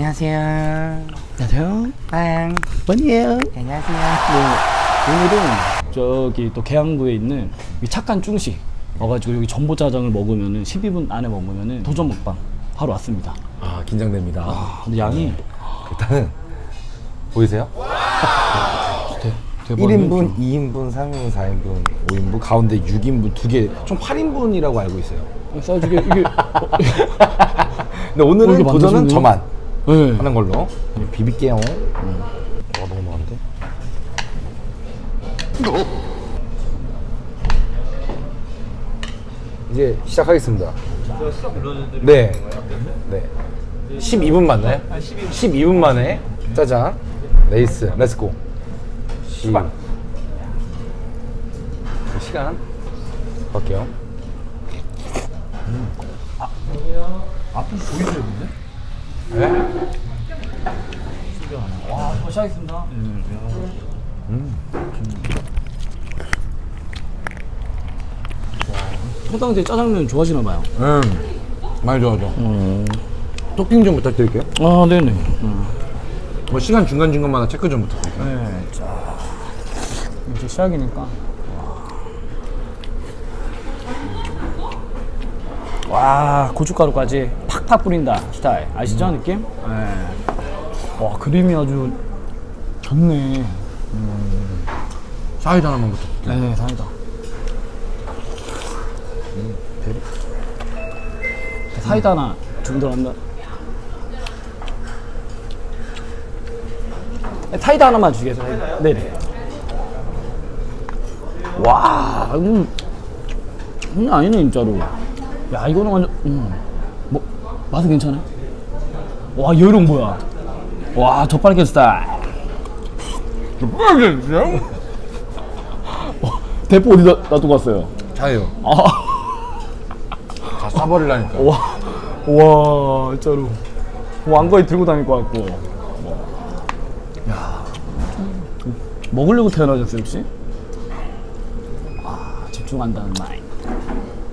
안녕하세요. 안녕하세요. 빵. 원이에요. 안녕하세요. 네, 오늘은 저기 또 계양구에 있는 이 착한 쭝씨 와가지고 여기 전보짜장을 먹으면은 12분 안에 먹으면은 도전 먹방 하러 왔습니다. 아 긴장됩니다. 아, 근데 양이 일단은 보이세요? 대, 대박이네. 1인분, 2인분, 3인분, 4인분, 5인분, 가운데 6인분 두 개, 총 8인분이라고 알고 있어요. 사이즈 이게 이게 어, 근데 오늘은 도전은? 저만 네. 하는 걸로 비빌게요. 와 너무 많은데? 이제 시작하겠습니다. 네. 네. 12분 맞나요? 12분 만에 짜장 레이스 렛츠고 시간 시간 볼게요. 앞에 보이세요, 근데? 네? 와, 저 시작했습니다. 통당제 짜장면 좋아하시나 봐요. 음 많이 좋아하죠. 토핑 좀 부탁드릴게요. 아, 네네. 뭐 시간 중간 중간마다 체크 좀 부탁드릴게요. 네, 자. 이제 시작이니까. 와, 고춧가루까지 팍팍 뿌린다 스타일. 아시죠, 느낌? 네. 와, 그림이 아주 좋네. 사이드 하나만 부탁드릴게요. 네, 다행이다. 대리. 사이다 하나 준비한다. 사이다 하나만 주겠어요. 네네. 와, 이건 장난 아니네 진짜로. 야, 이거는 완전 음. 뭐 맛은 괜찮아? 와, 여름 뭐야? 와, 스타일. 어, 대포 어디 다 놔두고 왔어요? 자요. 아. 다 쏴버리려니까. 와, 와, 진짜로. 왕거에 들고 다닐 것 같고. 야, 먹으려고 태어나셨어요, 혹시? 아, 집중한다는 말.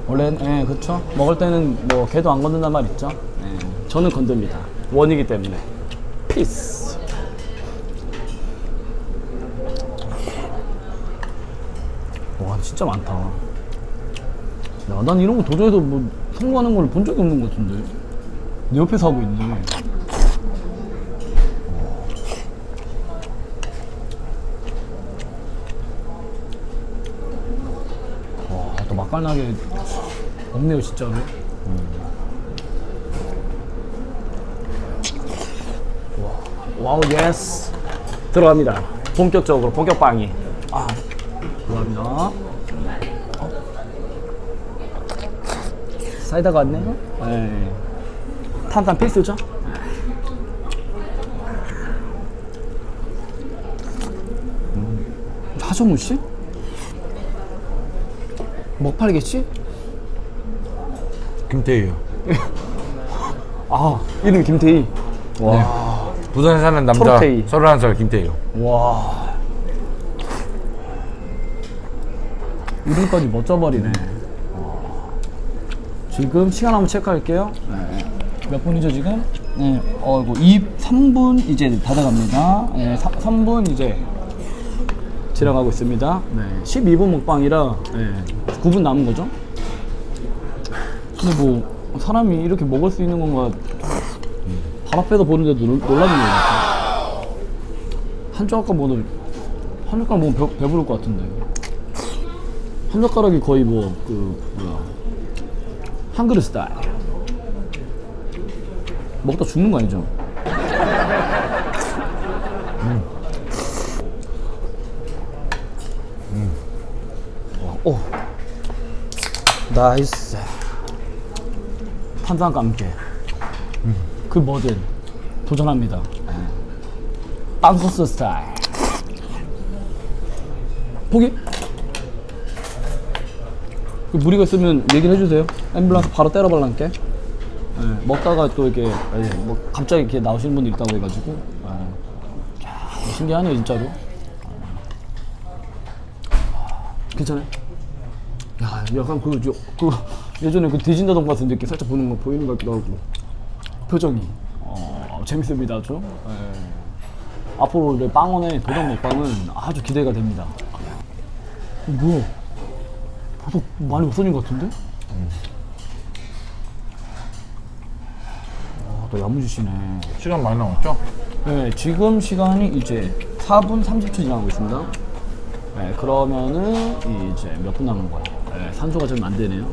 원래, 예, 그쵸. 먹을 때는 뭐, 개도 안 건든단 말 있죠. 예, 저는 건듭니다. 원이기 때문에. 피스. 와, 진짜 많다. 야, 난 이런 거 도저히 뭐 성공하는 걸 본 적이 없는 것 같은데. 내 옆에서 하고 있네. 와, 또 맛깔나게 없네요, 진짜로. 와, 와우, 예스. 들어갑니다. 본격적으로, 본격 빵이. 아, 들어갑니다. 사이다가 왔네요. 네. 탄산 필수죠. 음. 하정우 씨? 먹팔겠지? 김태희요. 아 이름이 김태희. 와. 부산에 사는 남자 초록태희. 31살 김태희요. 와. 이름까지 멋져버리네. 와. 지금 시간 한번 체크할게요. 몇 분이죠 지금? 네, 어이구 2, 3분 이제 닫아갑니다. 네, 3, 분 이제 지나가고 있습니다. 네, 12분 먹방이라 네, 9분 남은 거죠? 근데 뭐 사람이 이렇게 먹을 수 있는 건가 발 앞에서 보는데도 놀- 놀라는 거 같아. 한 젓가락 먹으면 한 젓가락 먹으면 배, 배부를 것 같은데 한 젓가락이 거의 뭐 그 뭐야 한 그릇 스타일 먹다 죽는 거 아니죠? 음. 오 나이스. 탄산과 함께. 그 뭐든 도전합니다. 빵 소스 스타일. 포기? 그 무리가 있으면 얘기를 해주세요. 앰뷸런스 바로 때려발란게 예, 먹다가 또 이렇게 예, 뭐 갑자기 이렇게 나오시는 분들 있다고 해가지고. 예. 야, 신기하네요 진짜로. 아, 괜찮아요? 야 약간 그, 저, 그 예전에 그 대진다 동 같은 느낌 살짝 보는 거 보이는 것 같기도 하고 표정이 어, 재밌습니다, 아주. 예. 앞으로 우리 빵원의 도전 먹방은 아주 기대가 됩니다. 어, 뭐야? 벌써 많이 없어진 것 같은데? 아, 또 야무지시네. 시간 많이 남았죠? 네, 지금 시간이 이제 4분 30초 지나고 있습니다. 네, 그러면은 이제 몇 분 남은 거야? 네, 산소가 좀 안 되네요.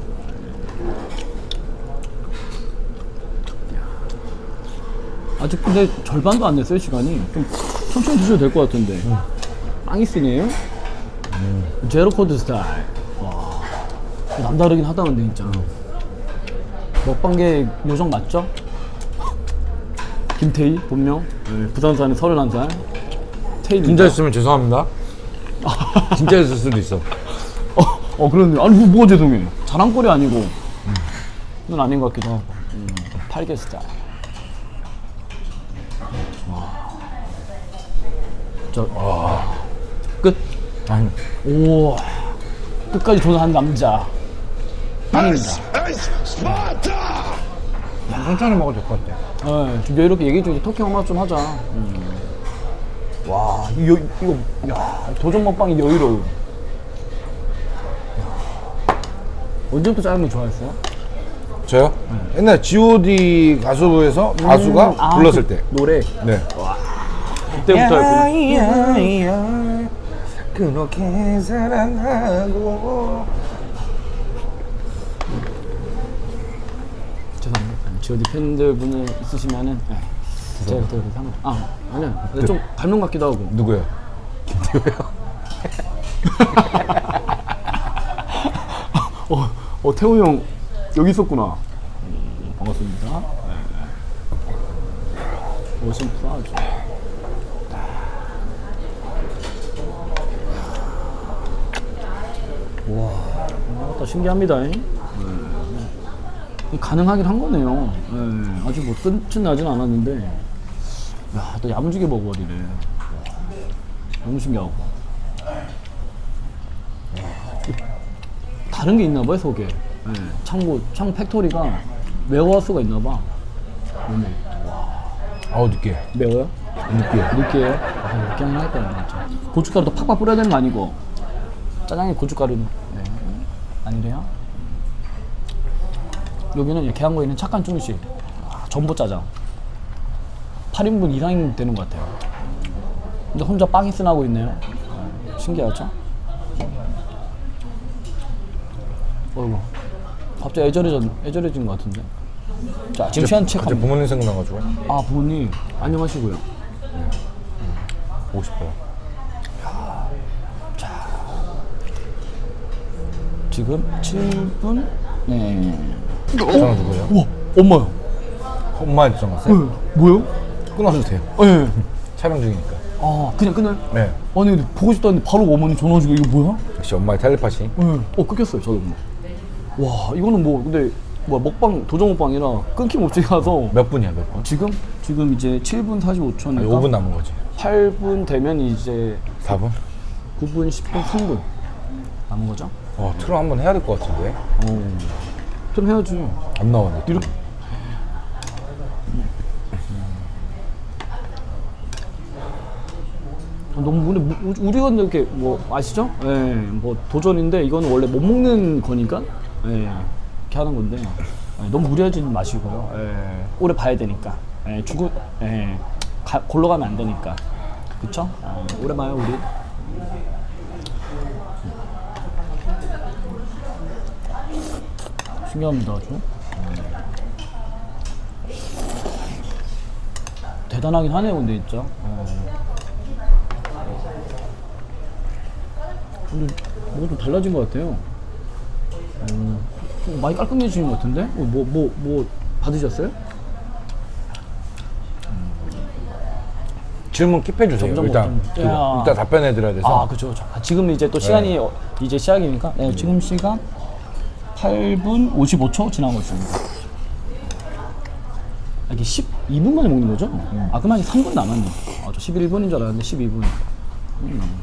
야. 아직 근데 절반도 안 됐어요, 시간이. 좀 천천히 드셔도 될 것 같은데. 빵이 쓰네요? 제로 코드 스타일. 와. 남다르긴 하다, 근데 진짜. 먹방계 요정 맞죠? 김태희 본명 네, 부산 사는 31살 태희 진짜 있으면 죄송합니다. 진짜 있을 수도 있어. 어, 어 그러네. 아니 뭐, 뭐가 죄송해? 자랑거리 아니고. 그건 아닌 것 같기도 하고. 음, 팔개 스타일 와저끝. 아니, 오. 끝까지 도전한 남자. 빵입니다. 천천히 먹어도 될 것 같아. 네, 좀 이렇게 얘기 중에 토킹 엄마 좀 하자. 와, 이거, 이거, 야, 도전 먹방이 여유로워. 야. 언제부터 짧은 거 좋아했어요? 저요? 옛날 G.O.D 가수부에서 가수가 아, 불렀을 그 때. 노래. 네. 그때부터였구나. 야야야 그렇게 사랑하고 죄송합니다. GOD 팬들 분들 있으시면은, 네. 제가 그때 그렇게 한 거. 아, 아니야. 근데 좀 닮은 것 같기도 하고. 누구요? 어, 어 태호 형 여기 있었구나. 음, 반갑습니다. 네. 오신 프라죠. 와, 또 신기합니다. 잉? 네. 가능하긴 한 거네요. 네. 아직 뭐 끝은 나진 않았는데, 야, 또 야무지게 먹어버리네. 와, 너무 신기하고. 다른 게 있나 봐요 속에 네. 창고 창 팩토리가 매워 수가 있나 봐 몸에 아우 늦게 매워요? 늦게 느끼해요? 아 느끼하긴 하겠다 진짜 고춧가루도 팍팍 뿌려야 되는 거 아니고 짜장에 고춧가루는 네. 아니래요? 여기는 이렇게 한거 있는 착한 중식 아, 전부 짜장 8인분 이상 되는 것 같아요 근데 혼자 빵이 쓰나고 있네요 네. 신기하죠? 어이구. 갑자기 애절해진, 애절해진 것 같은데? 자 지금 시간 갑자기 체크합니다 부모님 생각나가지고 아 부모님. 안녕하시고요. 보고 싶어요. 지금 7분? 네. 전화 누구예요? 우와 엄마요. 엄마한테 전화 왔어요? 네. 뭐요? 끊어도 돼요? 네. 촬영 중이니까. 아 그냥 끝나요? 네. 아니 근데 보고 싶다는데 바로 어머니 전화 오시고 이거 뭐야? 역시 엄마의 텔레파시. 네. 어 끊겼어요 저도 와 이거는 뭐 근데 뭐 먹방 도전 먹방이라 끊김없이 가서 몇 분이야 몇 분? 지금 지금 이제 7분 45초니까 아니 5분 남은 거지 8분 되면 이제 4분? 9분 10분 3분 남은 거죠? 어 트럼 한번 해야 될 것 같은데 어. 그럼 해야지. 안 나오네 이렇게. 아, 너무 근데 뭐- 우리- 우리가 이렇게 뭐 아시죠? 예, 뭐 도전인데 이거는 원래 못 먹는 거니까 예, 이렇게 하는 건데 예, 너무 무리하지 마시고요. 예, 오래 봐야 되니까 예, 죽을 예, 가, 골로 가면 안 되니까 그쵸? 아, 오래 봐요 우리. 신기합니다 아주. 대단하긴 하네요 근데 진짜. 예. 근데 뭐가 좀 달라진 것 같아요. 음, 좀 많이 깔끔해지는 것 같은데? 뭐, 뭐, 뭐, 받으셨어요? 질문 킵해 주세요 점점 일단 뭐 좀- 그. 일단 답변해 드려야 돼서 아, 그쵸. 아, 지금 이제 또 시간이 어, 이제 시작이니까. 네, 지금 시간 8분 55초 지나고 있습니다. 아, 이게 12분 만에 먹는 거죠? 아, 그럼 한 3분 남았네. 아, 저 11분인 줄 알았는데 12분. 음.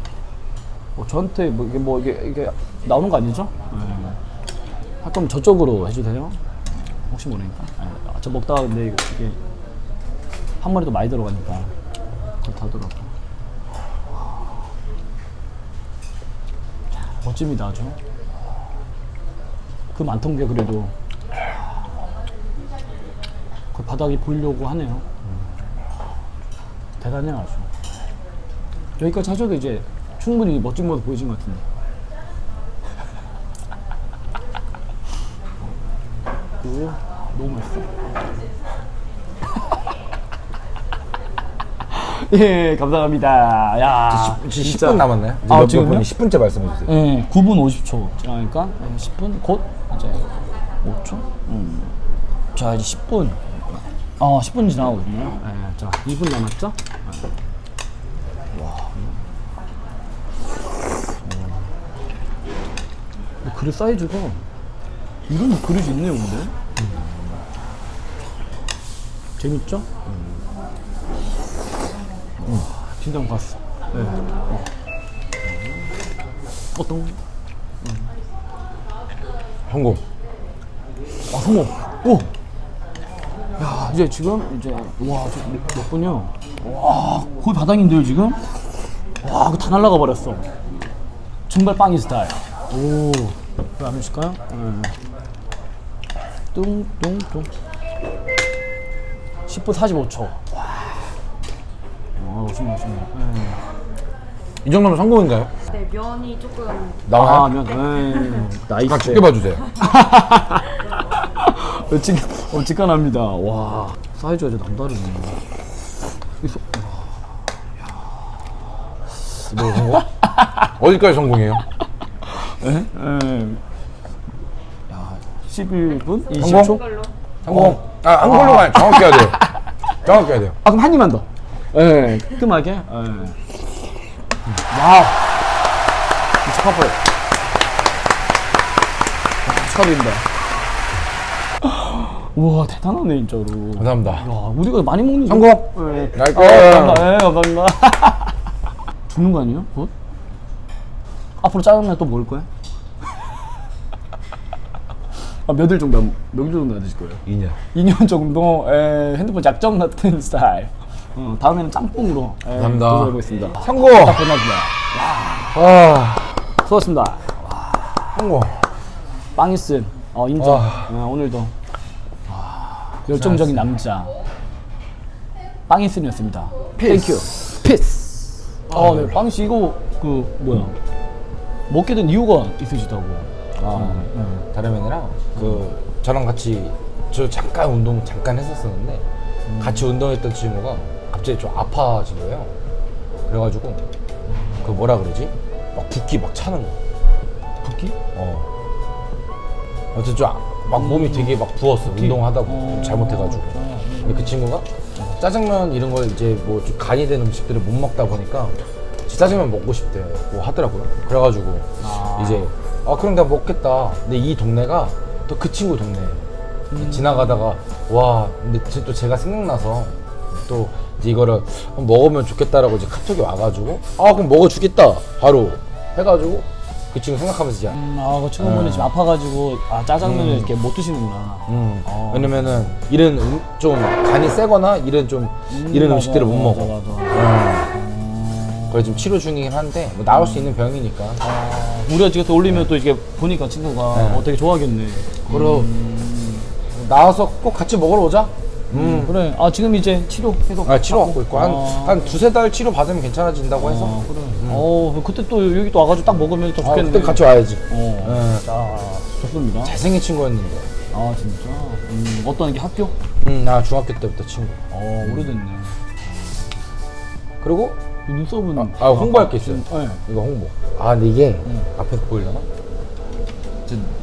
뭐 저한테 뭐 이게 뭐 이게, 이게 나오는 거 아니죠? 네. 아, 그럼 저쪽으로 해주세요. 혹시 모르니까. 네, 아, 저 먹다가 근데 이게 한 마리도 많이 들어가니까 그렇다더라고. 자, 멋집니다 아주. 그 많던 게 그래도 그 바닥이 보이려고 하네요. 대단해요 아주. 여기까지 하셔도 이제 충분히 멋진 모습 보이신 것 같은데. 오, 너무 맛있어. 예, 감사합니다. 야, 지금 10분 남았나요? 이제 아, 몇, 몇 지금요? 분이 10분째 말씀해 주세요. 예, 9분 50초 지나니까 10분 곧 이제 5초. 음. 자, 이제 10분. 어, 10분 지나거든요. 예, 자, 2분 남았죠? 예. 와. 어. 그릇 사이즈가 이런 그릇이 있네요, 근데. 재밌죠? 음. 진짜 갔어. 네. 어. 어떤? 성공. 아, 성공. 오. 야, 이제 지금 이제 와, 지금 몇, 몇 분이요? 와, 거의 바닥인데요 지금? 와, 그다 날라가 버렸어. 증발 빵이 스타일. 오, 왜안 해줄까요? 네. 뚱뚱뚱. 10분 45초. 와. 와, 멋있네, 멋있네. 네. 이 정도면 성공인가요? 네, 면이 조금 나와요? 아, 면, 네. 나이스. 아, 쉽게 봐주세요. 어, 직, 어, 직관합니다. 와, 사이즈가 이제 남다르네. 이 소- 뭐 성공? 어디까지 성공이에요? 에? 에. 야, 11분? 20초? 성공? 걸로 성공. 아, 한 걸로만 정확히 해야 돼요. 해야 돼요. 아, 그럼 한 입만 더. 예, 깔끔하게. 예. 와우. 축하볼. 축하드립니다. 우와, 대단하네, 진짜로. 감사합니다. 야, 우리가 많이 먹는 성공! 예. 아, 감사합니다. 예, 감사합니다. 죽는 거 아니에요? 곧? 앞으로 짜장면 또 먹을 거야? 아, 몇일 정도, 몇일 정도 안 드실 거예요? 2년. 2년 정도 에, 핸드폰 약정 같은 스타일. 어, 다음에는 짬뽕으로 에, 감사합니다. 도전해보겠습니다. 성공! 딱 끝났습니다. 아, 수고하셨습니다. 성공. 빵이슨 어, 인정. 아. 어, 오늘도 아, 열정적인 남자 빵이슨이었습니다. 땡큐. 피스. 아, 네. 빵이씨 이거 그 뭐야 먹게 된 이유가 있으시다고. 아, 다름이랑 그 저랑 같이 저 잠깐 운동 잠깐 했었었는데 같이 운동했던 친구가 갑자기 좀 아파진 거예요. 그래가지고 그 뭐라 그러지? 막 붓기 막 차는 거. 붓기? 어. 어쨌든 좀막 몸이 되게 막 부었어. 운동하다 고 잘못해가지고. 근데 그 친구가 짜장면 이런 걸 이제 뭐 좀 간이 된 음식들을 못 먹다 보니까 짜장면 먹고 싶대고 하더라고요. 그래가지고 아. 이제 아 그럼 내가 먹겠다. 근데 이 동네가 또 그 친구 동네예요. 지나가다가 와 근데 제- 또 제가 생각나서 또 이제 이거를 한번 먹으면 좋겠다라고 이제 카톡이 와가지고 아 그럼 먹어 주겠다 바로 해가지고 그 친구 생각하면서 이제 음, 아, 그 친구분이 지금 아파가지고 아 짜장면을 이렇게 못 드시는구나. 음, 어. 왜냐면은 이런 음, 좀 간이 세거나 이런 좀 이런 맞아, 음식들을 못 맞아, 먹어. 맞아. 음. 그래 지금 치료 중이긴 한데 뭐 나올 수 있는 병이니까. 아, 우리가 지금 또 올리면 또 이게 보니까 친구가 네. 어, 되게 좋아하겠네. 그리고 나와서 꼭 같이 먹으러 오자. 음, 그래. 아 지금 이제 치료 계속. 아, 치료 받고 있고 한 아. 한 두세 달 치료 받으면 괜찮아진다고 해서. 어, 그래. 어, 그때 또 여기 또 와가지고 딱 먹으면 더 아, 좋겠네. 그때 같이 와야지. 어. 예. 자, 좋습니다. 잘생긴 친구였는데. 아 진짜. 음, 어떤 게 학교? 음, 나 중학교 때부터 친구. 어, 오래됐네. 그리고 이 눈썹은. 아, 아, 홍보할 게 있어요. 네. 이거 홍보. 아, 근데 이게 앞에서 보이려나?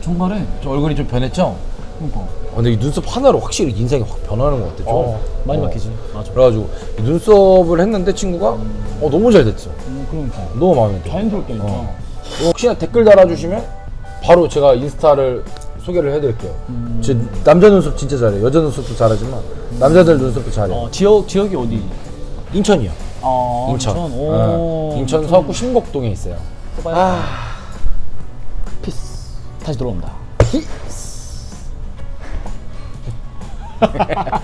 정말에. 좀 얼굴이 좀 변했죠? 그러니까. 아, 근데 이 눈썹 하나로 확실히 인상이 확 변하는 것 같아. 좀. 어, 많이 어. 바뀌지. 맞아. 그래가지고 이 눈썹을 했는데 친구가 어, 너무 잘 됐어. 음, 그러니까. 너무 마음에 들어. 자연스럽게 진짜. 어. 뭐 혹시나 댓글 달아주시면 바로 제가 인스타를 소개를 해드릴게요. 제 남자 눈썹 진짜 잘해 요. 여자 눈썹도 잘하지만 남자들 눈썹도 잘해 요. 어, 지역 지역이 어디? 인천이요. 아, 인천. 인천. 오. 어, 인천 서구 신곡동에 있어요. 아. 피스. 다시 들어옵니다.